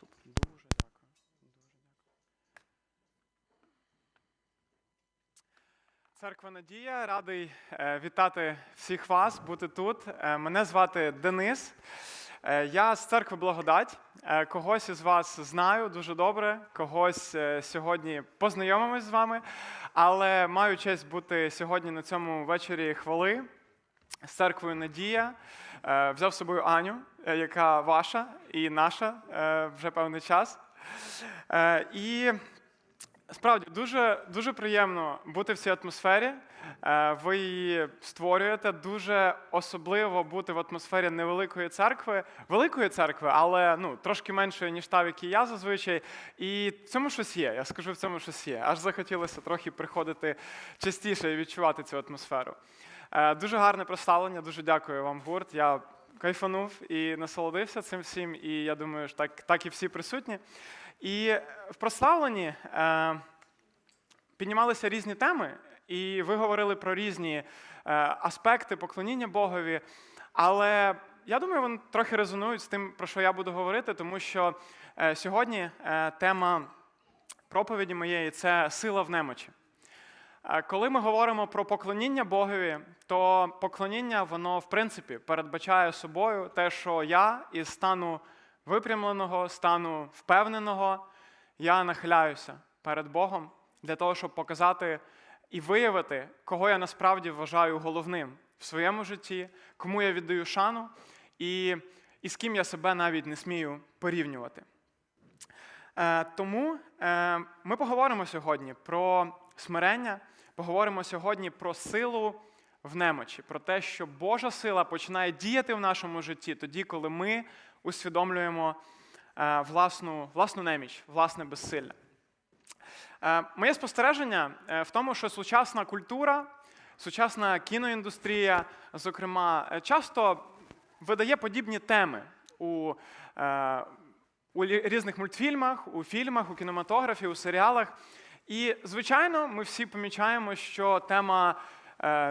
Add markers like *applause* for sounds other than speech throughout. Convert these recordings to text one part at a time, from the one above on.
супер. Дуже дякую. Дуже дякую. Церква Надія, радий е, вітати всіх вас, бути тут. Е, Мене звати Денис. Е, Я з церкви Благодать. Когось із вас знаю дуже добре, когось сьогодні познайомимось з вами, але маю честь бути сьогодні на цьому вечорі хвали з церквою Надія. Е, Взяв з собою Аню, е, яка ваша і наша е, вже певний час. І Справді дуже дуже приємно бути в цій атмосфері. Е, Ви її створюєте. Дуже особливо бути в атмосфері невеликої церкви, великої церкви, але ну трошки меншої, ніж та, в якій я зазвичай. І в цьому щось є. Я скажу, в цьому щось є. Аж захотілося трохи приходити частіше і відчувати цю атмосферу. Е, Дуже гарне представлення. Дуже дякую вам, гурт. Я кайфанув і насолодився цим всім. І я думаю, що так, так і всі присутні. І в прославленні е, піднімалися різні теми, і ви говорили про різні е, аспекти поклоніння Богові. Але я думаю, вони трохи резонують з тим, про що я буду говорити, тому що е, сьогодні е, тема проповіді моєї це сила в немочі. Коли ми говоримо про поклоніння Богові, то поклоніння, воно в принципі передбачає собою те, що я із стану випрямленого, стану впевненого, я нахиляюся перед Богом для того, щоб показати і виявити, кого я насправді вважаю головним в своєму житті, кому я віддаю шану, і, і з ким я себе навіть не смію порівнювати. Е, Тому е, ми поговоримо сьогодні про смирення, поговоримо сьогодні про силу в немочі, про те, що Божа сила починає діяти в нашому житті тоді, коли ми усвідомлюємо е, власну, власну неміч, власне безсилля. Е, Моє спостереження е, в тому, що сучасна культура, сучасна кіноіндустрія, зокрема, е, часто видає подібні теми у, у різних мультфільмах, у фільмах, у кінематографі, у серіалах. І, звичайно, ми всі помічаємо, що тема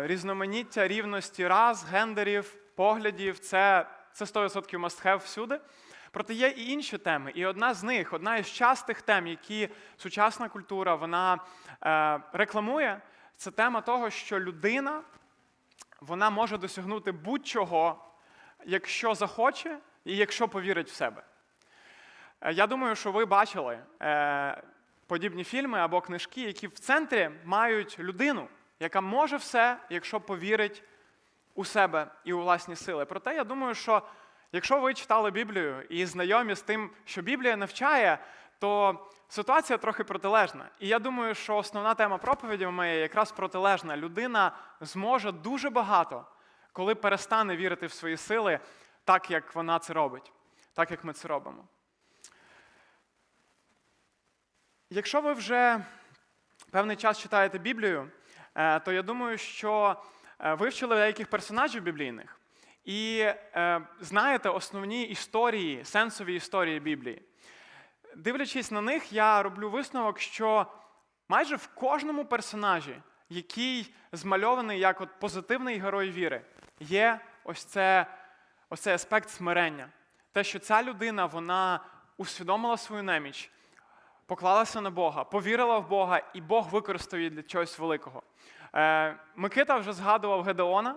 різноманіття, рівності рас, гендерів, поглядів це, це 100% must have всюди. Проте є і інші теми. І одна з них, одна із частих тем, які сучасна культура вона е, рекламує, це тема того, що людина вона може досягнути будь-чого, якщо захоче і якщо повірить в себе. Е, Я думаю, що ви бачили е, подібні фільми або книжки, які в центрі мають людину, яка може все, якщо повірить у себе і у власні сили. Проте я думаю, що якщо ви читали Біблію і знайомі з тим, що Біблія навчає, то ситуація трохи протилежна. І я думаю, що основна тема проповіді моєї якраз протилежна. Людина зможе дуже багато, коли перестане вірити в свої сили, так як вона це робить, так як ми це робимо. Якщо ви вже певний час читаєте Біблію, е, то я думаю, що е, вивчили деяких персонажів біблійних і е, знаєте основні історії, сенсові історії Біблії. Дивлячись на них, я роблю висновок, що майже в кожному персонажі, який змальований як от позитивний герой віри, є ось це, ось цей аспект смирення. Те, що ця людина вона усвідомила свою неміч, поклалася на Бога, повірила в Бога, і Бог використав її для чогось великого. Е, Микита вже згадував Гедеона,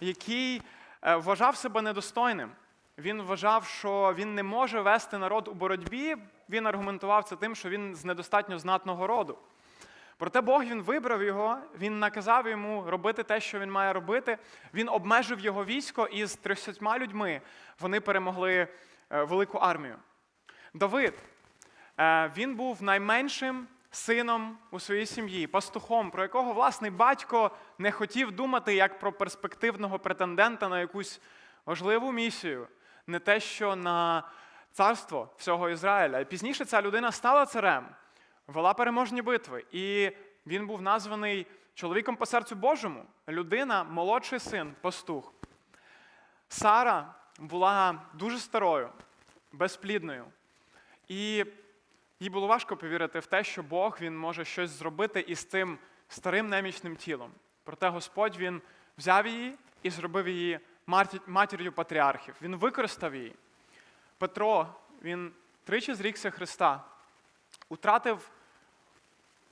який вважав себе недостойним. Він вважав, що він не може вести народ у боротьбі. Він аргументував це тим, що він з недостатньо знатного роду. Проте Бог він вибрав його, він наказав йому робити те, що він має робити. Він обмежив його військо і з 30 людьми вони перемогли е, велику армію. Давид Е, Він був найменшим сином у своїй сім'ї, пастухом, про якого власний батько не хотів думати як про перспективного претендента на якусь важливу місію, не те, що на царство всього Ізраїля. І пізніше ця людина стала царем, вела переможні битви, і він був названий чоловіком по серцю Божому. Людина, молодший син, пастух. Сара була дуже старою, безплідною. І їй було важко повірити в те, що Бог він може щось зробити із цим старим немічним тілом. Проте Господь він взяв її і зробив її матір'ю патріархів. Він використав її. Петро він тричі зрікся Христа, утратив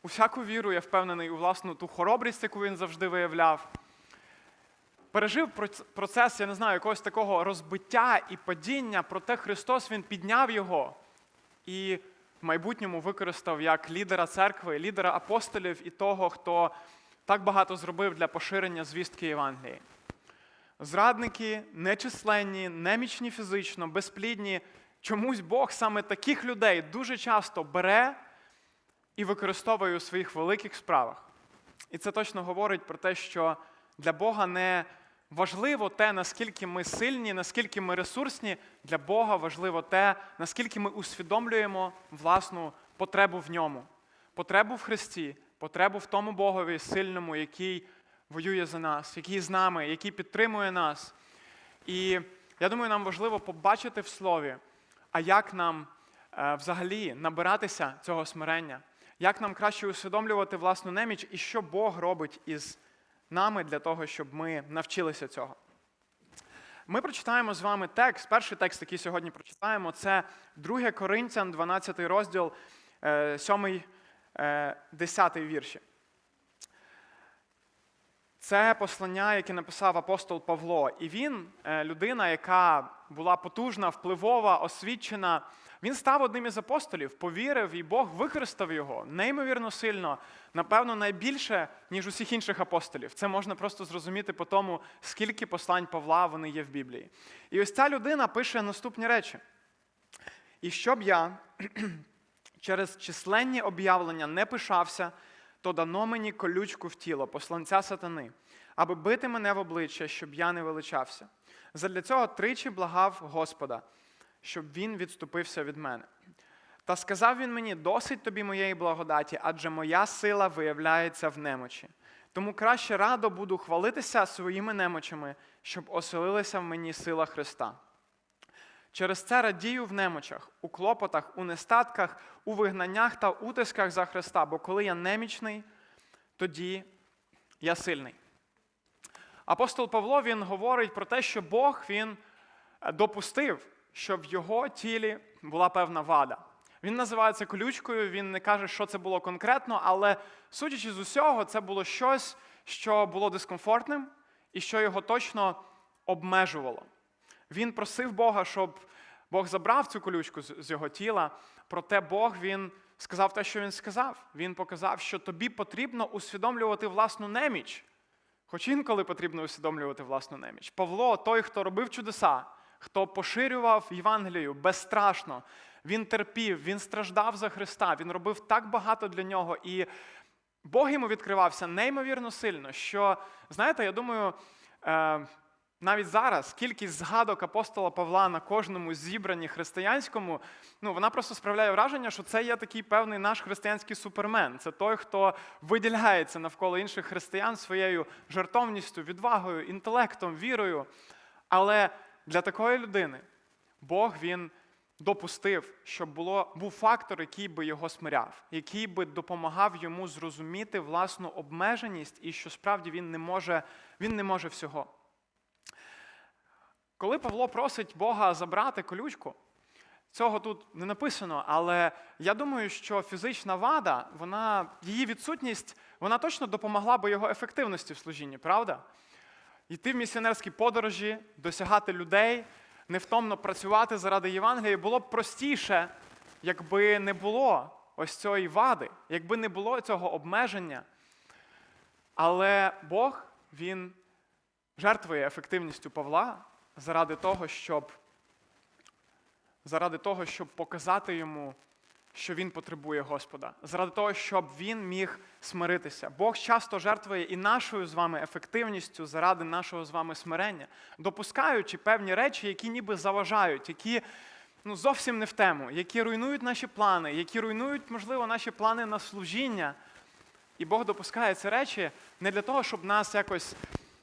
усяку віру, я впевнений, у власну ту хоробрість, яку він завжди виявляв. Пережив процес, я не знаю, якогось такого розбиття і падіння, проте Христос Він підняв його і майбутньому використав як лідера церкви, лідера апостолів і того, хто так багато зробив для поширення звістки Євангелії. Зрадники, нечисленні, немічні фізично, безплідні. Чомусь Бог саме таких людей дуже часто бере і використовує у своїх великих справах. І це точно говорить про те, що для Бога не важливо те, наскільки ми сильні, наскільки ми ресурсні. Для Бога важливо те, наскільки ми усвідомлюємо власну потребу в ньому, потребу в Христі, потребу в тому Богові сильному, який воює за нас, який з нами, який підтримує нас. І я думаю, нам важливо побачити в слові, а як нам е, взагалі набиратися цього смирення, як нам краще усвідомлювати власну неміч і що Бог робить із нами для того, щоб ми навчилися цього. Ми прочитаємо з вами текст. Перший текст, який сьогодні прочитаємо, це 2 Коринтян, 12 розділ, 7, 10 вірші. Це послання, яке написав апостол Павло. І він, е, людина, яка була потужна, впливова, освічена, він став одним із апостолів, повірив, і Бог використав його неймовірно сильно, напевно, найбільше, ніж усіх інших апостолів. Це можна просто зрозуміти по тому, скільки послань Павла вони є в Біблії. І ось ця людина пише наступні речі. І щоб я *clears throat* через численні об'явлення не пишався, то дано мені колючку в тіло, посланця сатани, аби бити мене в обличчя, щоб я не величався. Задля цього тричі благав Господа, щоб він відступився від мене. Та сказав він мені: досить тобі моєї благодаті, адже моя сила виявляється в немочі. Тому краще радо буду хвалитися своїми немочами, щоб оселилася в мені сила Христа. Через це радію в немочах, у клопотах, у нестатках, у вигнаннях та утисках за Христа, бо коли я немічний, тоді я сильний. Апостол Павло він говорить про те, що Бог він е, допустив, що в його тілі була певна вада. Він називає це колючкою, він не каже, що це було конкретно, але судячи з усього, це було щось, що було дискомфортним і що його точно обмежувало. Він просив Бога, щоб Бог забрав цю колючку з його тіла, проте Бог він сказав те, що він сказав. Він показав, що тобі потрібно усвідомлювати власну неміч. Хоч інколи потрібно усвідомлювати власну неміч. Павло, той, хто робив чудеса, хто поширював Євангелію безстрашно, він терпів, він страждав за Христа, він робив так багато для нього. І Бог йому відкривався неймовірно сильно, що, знаєте, я думаю, е, навіть зараз кількість згадок апостола Павла на кожному зібранні християнському, ну вона просто справляє враження, що це є такий певний наш християнський супермен. Це той, хто виділяється навколо інших християн своєю жертовністю, відвагою, інтелектом, вірою. Але для такої людини Бог він допустив, щоб було, був фактор, який би його смиряв, який би допомагав йому зрозуміти власну обмеженість і що справді він не може, він не може всього. Коли Павло просить Бога забрати колючку, цього тут не написано, але я думаю, що фізична вада, вона, її відсутність, вона точно допомогла би його ефективності в служінні, правда? Йти в місіонерські подорожі, досягати людей, невтомно працювати заради Євангелія було б простіше, якби не було ось цієї вади, якби не було цього обмеження. Але Бог, Він жертвує ефективністю Павла заради того, щоб заради того, щоб показати йому, що він потребує Господа, заради того, щоб він міг смиритися. Бог часто жертвує і нашою з вами ефективністю заради нашого з вами смирення, допускаючи певні речі, які ніби заважають, які ну, зовсім не в тему, які руйнують наші плани, які руйнують, можливо, наші плани на служіння. І Бог допускає ці речі не для того, щоб нас якось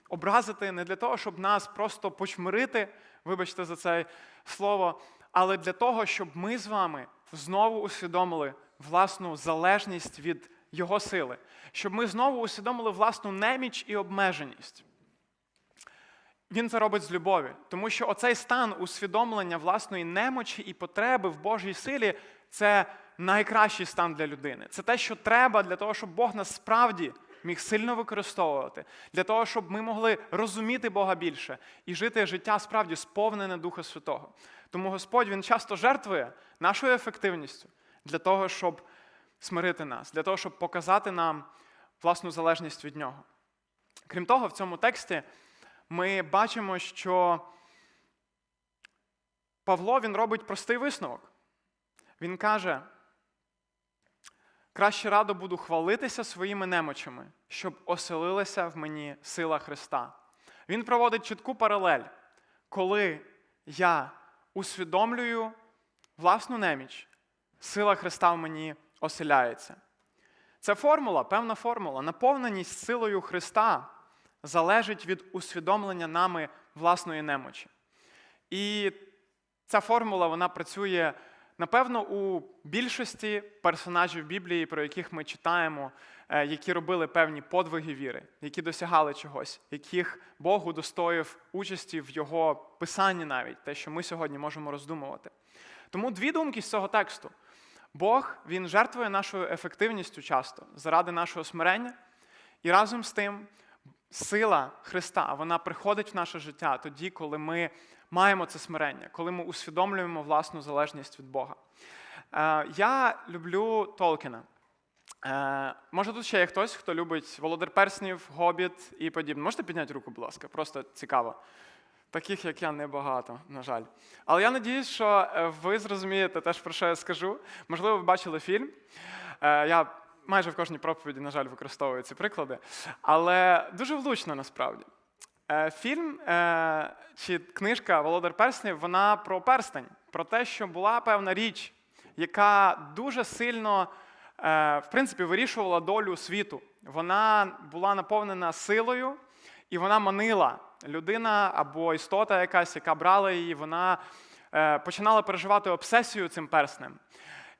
образити, не для того, щоб нас просто почмирити, вибачте за це слово, але для того, щоб ми з вами знову усвідомили власну залежність від Його сили, щоб ми знову усвідомили власну неміч і обмеженість. він це робить з любові, тому що оцей стан усвідомлення власної немочі і потреби в Божій силі це найкращий стан для людини. Це те, що треба для того, щоб Бог нас справді міг сильно використовувати, для того, щоб ми могли розуміти Бога більше і жити життя справді сповнене Духа Святого. Тому Господь Він часто жертвує нашою ефективністю для того, щоб смирити нас, для того, щоб показати нам власну залежність від Нього. Крім того, в цьому тексті ми бачимо, що Павло він робить простий висновок. Він каже: краще радо буду хвалитися своїми немочами, щоб оселилася в мені сила Христа. Він проводить чітку паралель, коли я усвідомлюю власну неміч, сила Христа в мені оселяється. Це формула, певна формула. Наповненість силою Христа залежить від усвідомлення нами власної немочі. І ця формула вона працює, напевно, у більшості персонажів Біблії, про яких ми читаємо, е, які робили певні подвиги віри, які досягали чогось, яких Бог удостоїв участі в його писанні навіть, те, що ми сьогодні можемо роздумувати. Тому дві думки з цього тексту. Бог він жертвує нашою ефективністю часто заради нашого смирення, і разом з тим сила Христа вона приходить в наше життя тоді, коли ми маємо це смирення, коли ми усвідомлюємо власну залежність від Бога. Е, Я люблю Толкіна. Е, Може, тут ще є хтось, хто любить Володар Перснів, Гобіт і подібне. Можете підняти руку, будь ласка, просто цікаво. Таких, як я, небагато, на жаль. Але я надіюсь, що е, ви зрозумієте теж, про що я скажу. Можливо, ви бачили фільм. Я майже в кожній проповіді, на жаль, використовую ці приклади. Але дуже влучно насправді. Е, Фільм е, чи книжка Володар Перснів, вона про перстень, про те, що була певна річ, яка дуже сильно, е, в принципі, вирішувала долю світу. Вона була наповнена силою, і вона манила людина або істота якась, яка брала її, вона починала переживати обсесію цим перснем.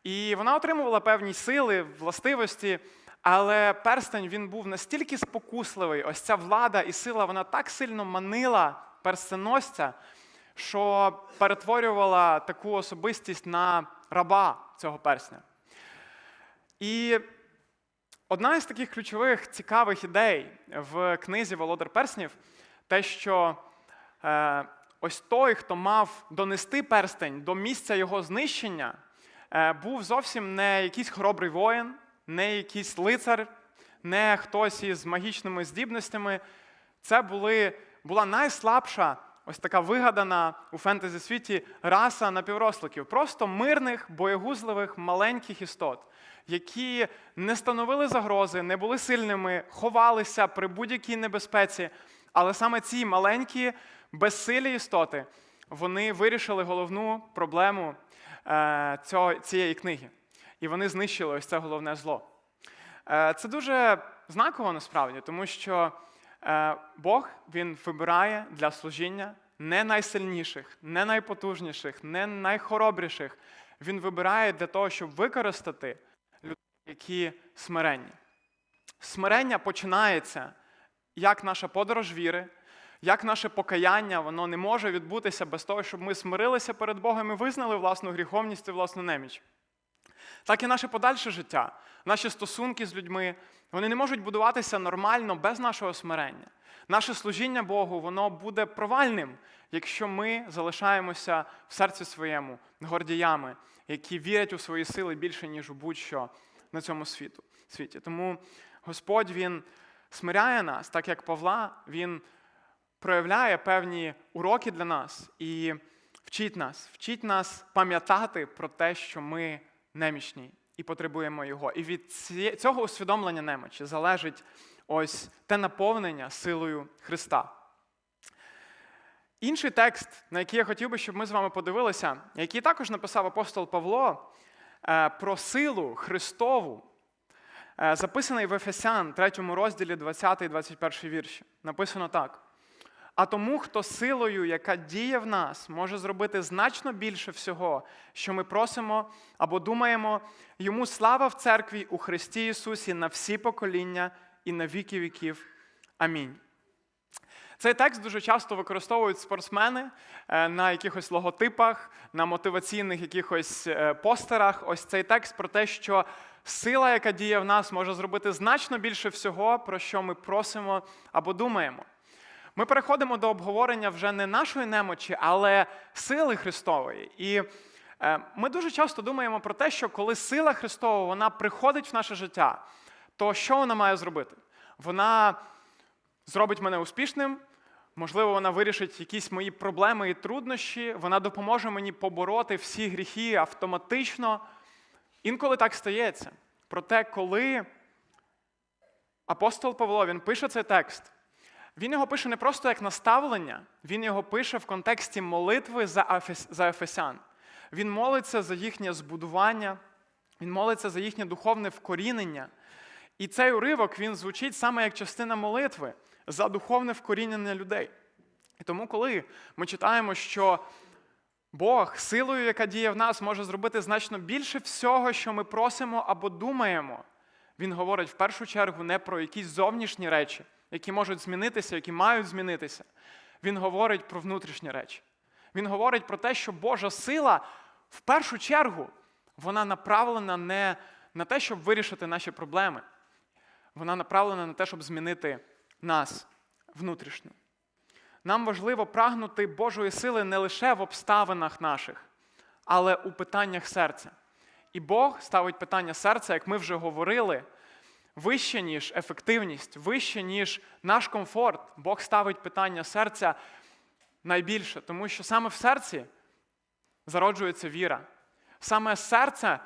І вона отримувала певні сили, властивості, але перстень він був настільки спокусливий, ось ця влада і сила, вона так сильно манила перстеносця, що перетворювала таку особистість на раба цього персня. І одна із таких ключових цікавих ідей в книзі Володар Перснів те, що е, ось той, хто мав донести перстень до місця його знищення, е, був зовсім не якийсь хоробрий воїн, не якийсь лицар, не хтось із магічними здібностями. Це були, була найслабша, ось така вигадана у фентезі світі раса напівросликів, просто мирних, боєгузливих, маленьких істот, які не становили загрози, не були сильними, ховалися при будь-якій небезпеці. Але саме ці маленькі, безсилі істоти вони вирішили головну проблему е, цього, цієї книги. І вони знищили ось це головне зло. Е, Це дуже знаково насправді, тому що е, Бог він вибирає для служіння не найсильніших, не найпотужніших, не найхоробріших. Він вибирає для того, щоб використати людей, які смиренні. Смирення починається як наша подорож віри, як наше покаяння, воно не може відбутися без того, щоб ми смирилися перед Богом і визнали власну гріховність і власну неміч. Так і наше подальше життя, наші стосунки з людьми, вони не можуть будуватися нормально без нашого смирення. Наше служіння Богу, воно буде провальним, якщо ми залишаємося в серці своєму гордіями, які вірять у свої сили більше, ніж у будь-що на цьому світу, світі. Тому Господь Він смиряє нас, так як Павла, Він проявляє певні уроки для нас і вчить нас, вчить нас пам'ятати про те, що ми немічні і потребуємо його. І від цього усвідомлення немочі залежить ось те наповнення силою Христа. Інший текст, на який я хотів би, щоб ми з вами подивилися, який також написав апостол Павло е, про силу Христову, е, записаний в Ефесян, 3 розділі 20 і 21 вірші. Написано так. А тому, хто силою, яка діє в нас, може зробити значно більше всього, що ми просимо або думаємо, йому слава в церкві у Христі Ісусі на всі покоління і на віки віків. Амінь. Цей текст дуже часто використовують спортсмени е, на якихось логотипах, на мотиваційних якихось е, постерах. Ось цей текст про те, що сила, яка діє в нас, може зробити значно більше всього, про що ми просимо або думаємо. Ми переходимо до обговорення вже не нашої немочі, але сили Христової. І е, ми дуже часто думаємо про те, що коли сила Христова вона приходить в наше життя, то що вона має зробити? Вона зробить мене успішним, можливо, вона вирішить якісь мої проблеми і труднощі, вона допоможе мені побороти всі гріхи автоматично. Інколи так стається. Проте, коли апостол Павло він пише цей текст, він його пише не просто як наставлення, він його пише в контексті молитви за Ефес- за Ефесян. Він молиться за їхнє збудування, він молиться за їхнє духовне вкорінення. І цей уривок він звучить саме як частина молитви за духовне вкорінення людей. І тому, коли ми читаємо, що Бог силою, яка діє в нас, може зробити значно більше всього, що ми просимо або думаємо, він говорить в першу чергу не про якісь зовнішні речі, які можуть змінитися, які мають змінитися. Він говорить про внутрішні речі. Він говорить про те, що Божа сила в першу чергу вона направлена не на те, щоб вирішити наші проблеми. Вона направлена на те, щоб змінити нас внутрішньо. Нам важливо прагнути Божої сили не лише в обставинах наших, але у питаннях серця. І Бог ставить питання серця, як ми вже говорили, вище, ніж ефективність, вище, ніж наш комфорт. Бог ставить питання серця найбільше, тому що саме в серці зароджується віра. Саме серце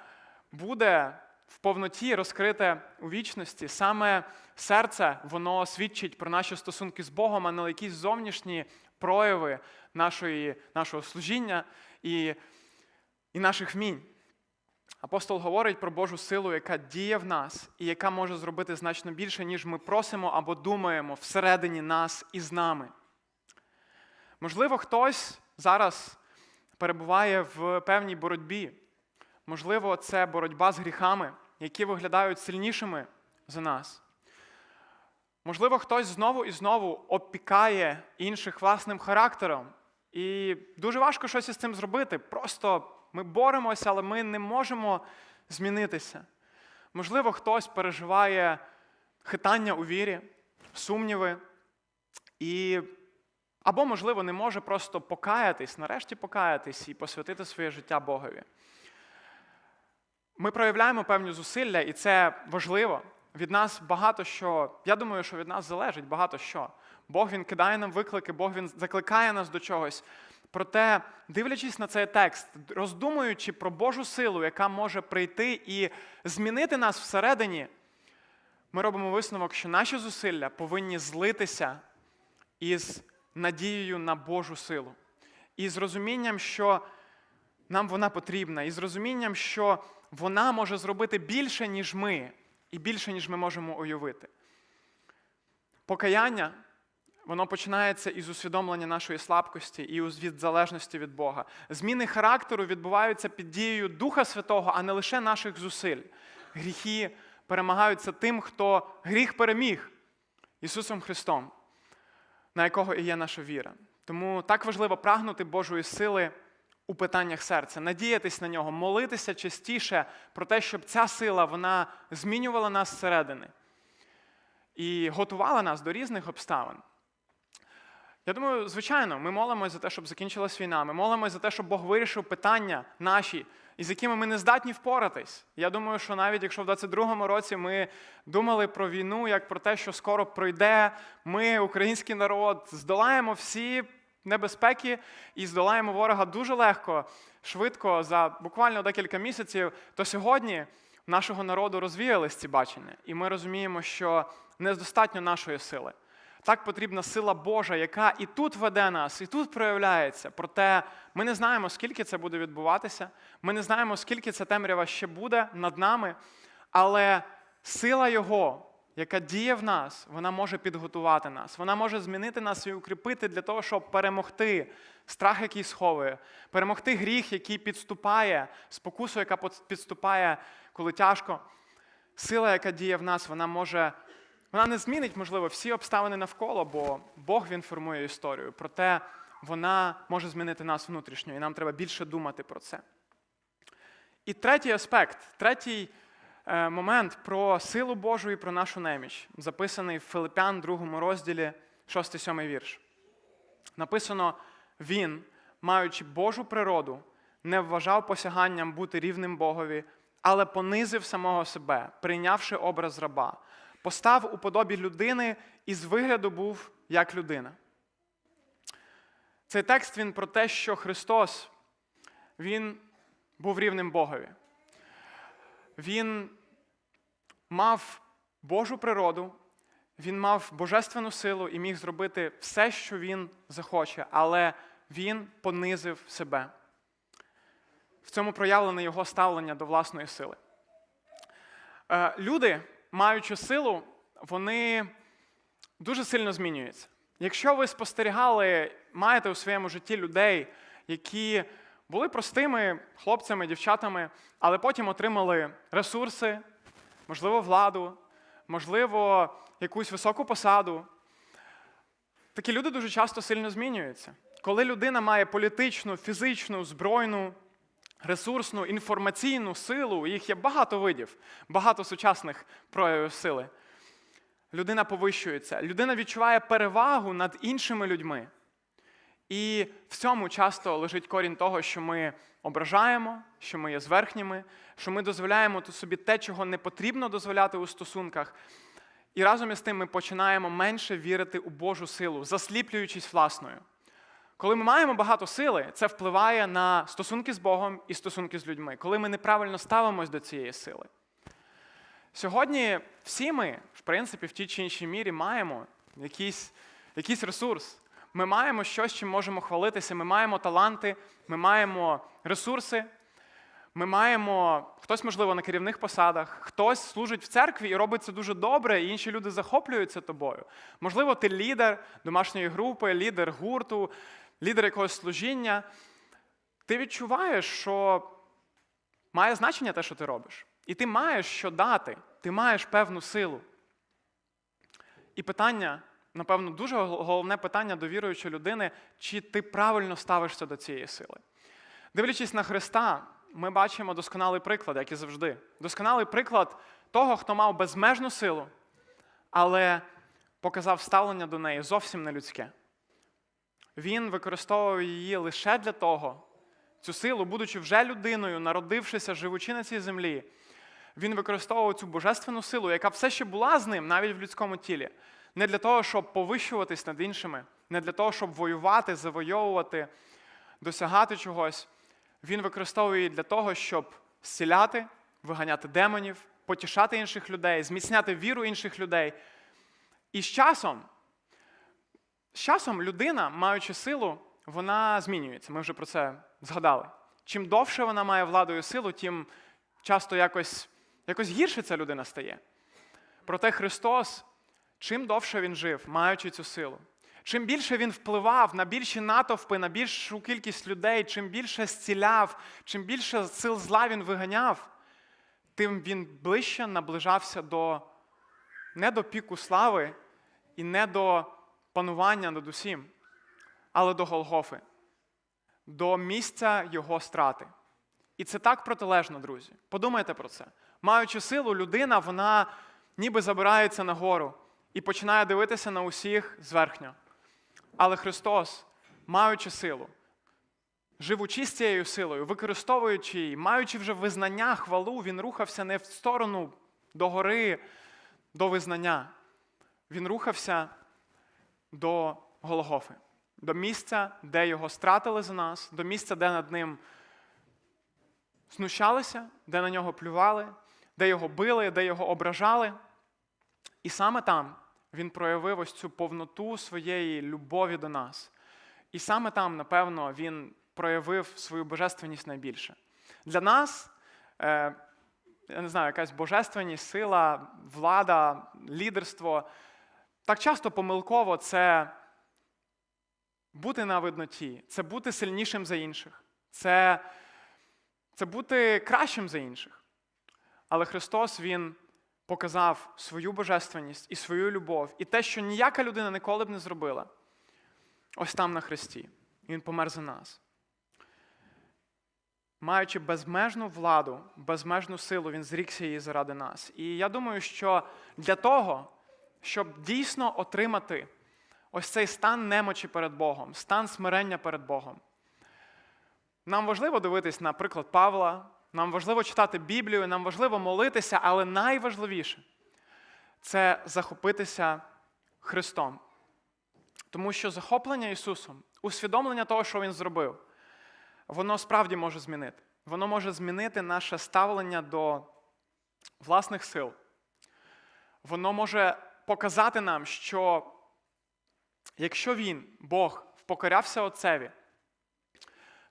буде в повноті розкрите у вічності. Саме серце воно свідчить про наші стосунки з Богом, а не якісь зовнішні прояви нашої, нашого служіння і, і наших вмінь. Апостол говорить про Божу силу, яка діє в нас і яка може зробити значно більше, ніж ми просимо або думаємо всередині нас і з нами. Можливо, хтось зараз перебуває в певній боротьбі. Можливо, це боротьба з гріхами, які виглядають сильнішими за нас. Можливо, хтось знову і знову опікає інших власним характером. І дуже важко щось із цим зробити. Просто ми боремося, але ми не можемо змінитися. Можливо, хтось переживає хитання у вірі, сумніви, і... або, можливо, не може просто покаятись, нарешті покаятись і посвятити своє життя Богові. Ми проявляємо певні зусилля, і це важливо. Від нас багато що, я думаю, що від нас залежить багато що. Бог він кидає нам виклики, Бог він закликає нас до чогось. Проте, дивлячись на цей текст, роздумуючи про Божу силу, яка може прийти і змінити нас всередині, ми робимо висновок, що наші зусилля повинні злитися із надією на Божу силу. І з розумінням, що нам вона потрібна, і з розумінням, що вона може зробити більше, ніж ми, і більше, ніж ми можемо уявити. Покаяння, воно починається із усвідомлення нашої слабкості і від залежності від Бога. Зміни характеру відбуваються під дією Духа Святого, а не лише наших зусиль. Гріхи перемагаються тим, хто гріх переміг Ісусом Христом, на якого і є наша віра. Тому так важливо прагнути Божої сили у питаннях серця, надіятись на нього, молитися частіше про те, щоб ця сила вона змінювала нас зсередини і готувала нас до різних обставин. Я думаю, звичайно, ми молимося за те, щоб закінчилась війна. Ми молимося за те, щоб Бог вирішив питання наші, із якими ми не здатні впоратись. Я думаю, що навіть якщо в 22-му році ми думали про війну, як про те, що скоро пройде, ми, український народ, здолаємо всі небезпеки і здолаємо ворога дуже легко, швидко, за буквально декілька місяців, то сьогодні нашого народу розвіялись ці бачення, і ми розуміємо, що недостатньо нашої сили. Так потрібна сила Божа, яка і тут веде нас, і тут проявляється. Проте ми не знаємо, скільки це буде відбуватися. Ми не знаємо, скільки ця темрява ще буде над нами. Але сила Його, яка діє в нас, вона може підготувати нас, вона може змінити нас і укріпити для того, щоб перемогти страх, який сховує, перемогти гріх, який підступає, спокусу, яка підступає, коли тяжко. Сила, яка діє в нас, вона може вона не змінить, можливо, всі обставини навколо, бо Бог він формує історію. Проте вона може змінити нас внутрішньо, і нам треба більше думати про це. І третій аспект, третій е, момент про силу Божу і про нашу неміч, записаний в Филипян, 2 розділі, 6-7 вірш. Написано: Він, маючи Божу природу, не вважав посяганням бути рівним Богові, але понизив самого себе, прийнявши образ раба, постав у подобі людини і з вигляду був як людина. Цей текст він про те, що Христос Він був рівним Богові. Він мав Божу природу, він мав божественну силу і міг зробити все, що він захоче, але він понизив себе. В цьому проявлене його ставлення до власної сили. Е, Люди, маючи силу, вони дуже сильно змінюються. Якщо ви спостерігали, маєте у своєму житті людей, які були простими хлопцями, дівчатами, але потім отримали ресурси, можливо, владу, можливо, якусь високу посаду. Такі люди дуже часто сильно змінюються. Коли людина має політичну, фізичну, збройну, ресурсну, інформаційну силу, їх є багато видів, багато сучасних проявів сили. Людина повищується, людина відчуває перевагу над іншими людьми. І в цьому часто лежить корінь того, що ми ображаємо, що ми є зверхніми, що ми дозволяємо собі те, чого не потрібно дозволяти у стосунках. І разом із тим ми починаємо менше вірити у Божу силу, засліплюючись власною. Коли ми маємо багато сили, це впливає на стосунки з Богом і стосунки з людьми, коли ми неправильно ставимось до цієї сили. Сьогодні всі ми, в принципі, в тій чи іншій мірі маємо якийсь, якийсь ресурс. Ми маємо щось, чим можемо хвалитися, ми маємо таланти, ми маємо ресурси, ми маємо хтось, можливо, на керівних посадах, хтось служить в церкві і робить це дуже добре, і інші люди захоплюються тобою. Можливо, ти лідер домашньої групи, лідер гурту, лідер якогось служіння. Ти відчуваєш, що має значення те, що ти робиш. І ти маєш що дати, ти маєш певну силу. І питання, напевно, дуже головне питання до віруючої людини, чи ти правильно ставишся до цієї сили. Дивлячись на Христа, ми бачимо досконалий приклад, як і завжди. Досконалий приклад того, хто мав безмежну силу, але показав ставлення до неї зовсім не людське. Він використовував її лише для того, цю силу, будучи вже людиною, народившися, живучи на цій землі, він використовував цю божественну силу, яка все ще була з ним, навіть в людському тілі, не для того, щоб повищуватись над іншими, не для того, щоб воювати, завойовувати, досягати чогось. Він використовує її для того, щоб зціляти, виганяти демонів, потішати інших людей, зміцняти віру інших людей. І з часом, з часом людина, маючи силу, вона змінюється. Ми вже про це згадали. Чим довше вона має владу і силу, тим часто якось, якось гірше ця людина стає. Проте Христос, чим довше він жив, маючи цю силу, чим більше він впливав на більші натовпи, на більшу кількість людей, чим більше зціляв, чим більше сил зла він виганяв, тим він ближче наближався до не до піку слави і не до панування над усім, але до Голгофи, до місця його страти. І це так протилежно, друзі. Подумайте про це. Маючи силу, людина, вона ніби забирається нагору і починає дивитися на усіх зверхньо. Але Христос, маючи силу, живучи з цією силою, використовуючи її, маючи вже визнання, хвалу, він рухався не в сторону до гори, до визнання. Він рухався до Голгофи, до місця, де його стратили за нас, до місця, де над ним знущалися, де на нього плювали, де його били, де його ображали. І саме там він проявив ось цю повноту своєї любові до нас. І саме там, напевно, він проявив свою божественність найбільше. Для нас, е, я не знаю, якась божественність, сила, влада, лідерство. Так часто помилково це бути на видноті, це бути сильнішим за інших, це, це бути кращим за інших. Але Христос Він показав свою божественність і свою любов, і те, що ніяка людина ніколи б не зробила. Ось там на хресті. Він помер за нас. Маючи безмежну владу, безмежну силу, він зрікся її заради нас. І я думаю, що для того, щоб дійсно отримати ось цей стан немочі перед Богом, стан смирення перед Богом, нам важливо дивитись на приклад Павла, нам важливо читати Біблію, нам важливо молитися, але найважливіше це захопитися Христом. Тому що захоплення Ісусом, усвідомлення того, що Він зробив, воно справді може змінити. Воно може змінити наше ставлення до власних сил. Воно може показати нам, що якщо Він, Бог, впокорявся Отцеві,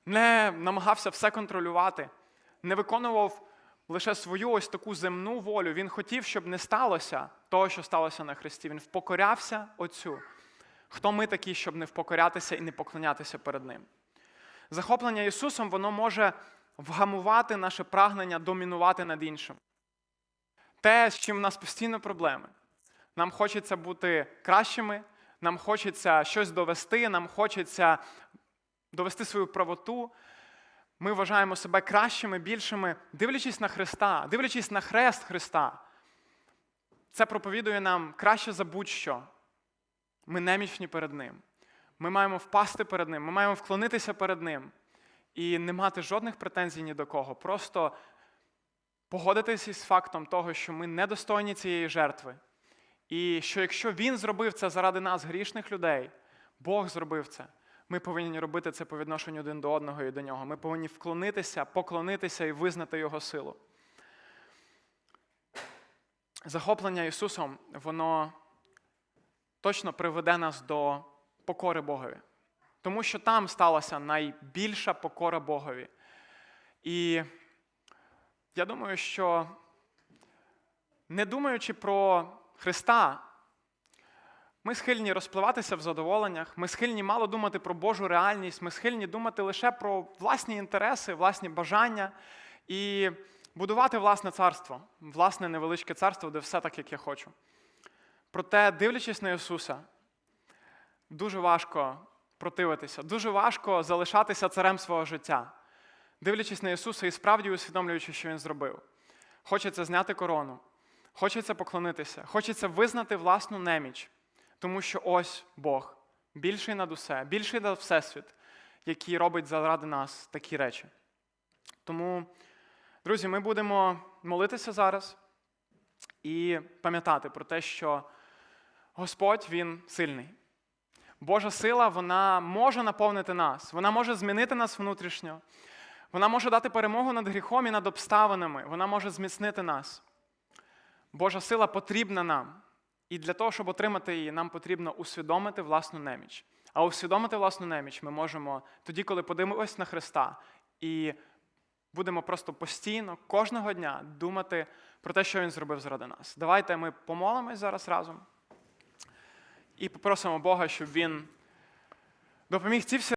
не намагався все контролювати, не виконував лише свою ось таку земну волю. Він хотів, щоб не сталося того, що сталося на Христі. Він впокорявся Отцю. Хто ми такі, щоб не впокорятися і не поклонятися перед Ним? Захоплення Ісусом воно може вгамувати наше прагнення домінувати над іншим. Те, з чим в нас постійно проблеми. Нам хочеться бути кращими, нам хочеться щось довести, нам хочеться довести свою правоту. Ми вважаємо себе кращими, більшими, дивлячись на Христа, дивлячись на хрест Христа. Це проповідує нам краще за будь-що. Ми немічні перед Ним. Ми маємо впасти перед Ним, ми маємо вклонитися перед Ним і не мати жодних претензій ні до кого. Просто погодитися із фактом того, що ми недостойні цієї жертви. І що якщо Він зробив це заради нас, грішних людей, Бог зробив це. Ми повинні робити це по відношенню один до одного і до нього. Ми повинні вклонитися, поклонитися і визнати Його силу. Захоплення Ісусом, воно точно приведе нас до покори Богові. Тому що там сталася найбільша покора Богові. І я думаю, що не думаючи про Христа, ми схильні розпливатися в задоволеннях, ми схильні мало думати про Божу реальність, ми схильні думати лише про власні інтереси, власні бажання і будувати власне царство, власне невеличке царство, де все так, як я хочу. Проте, дивлячись на Ісуса, дуже важко противитися, дуже важко залишатися царем свого життя, дивлячись на Ісуса і справді усвідомлюючи, що Він зробив. Хочеться зняти корону, хочеться поклонитися, хочеться визнати власну неміч, тому що ось Бог, більший над усе, більший над Всесвіт, який робить заради нас такі речі. Тому, друзі, ми будемо молитися зараз і пам'ятати про те, що Господь Він сильний. Божа сила вона може наповнити нас, вона може змінити нас внутрішньо, вона може дати перемогу над гріхом і над обставинами, вона може зміцнити нас. Божа сила потрібна нам. І для того, щоб отримати її, нам потрібно усвідомити власну неміч. А усвідомити власну неміч ми можемо тоді, коли подивимось на Христа, і будемо просто постійно, кожного дня думати про те, що Він зробив заради нас. Давайте ми помолимось зараз разом і попросимо Бога, щоб Він допоміг ці всі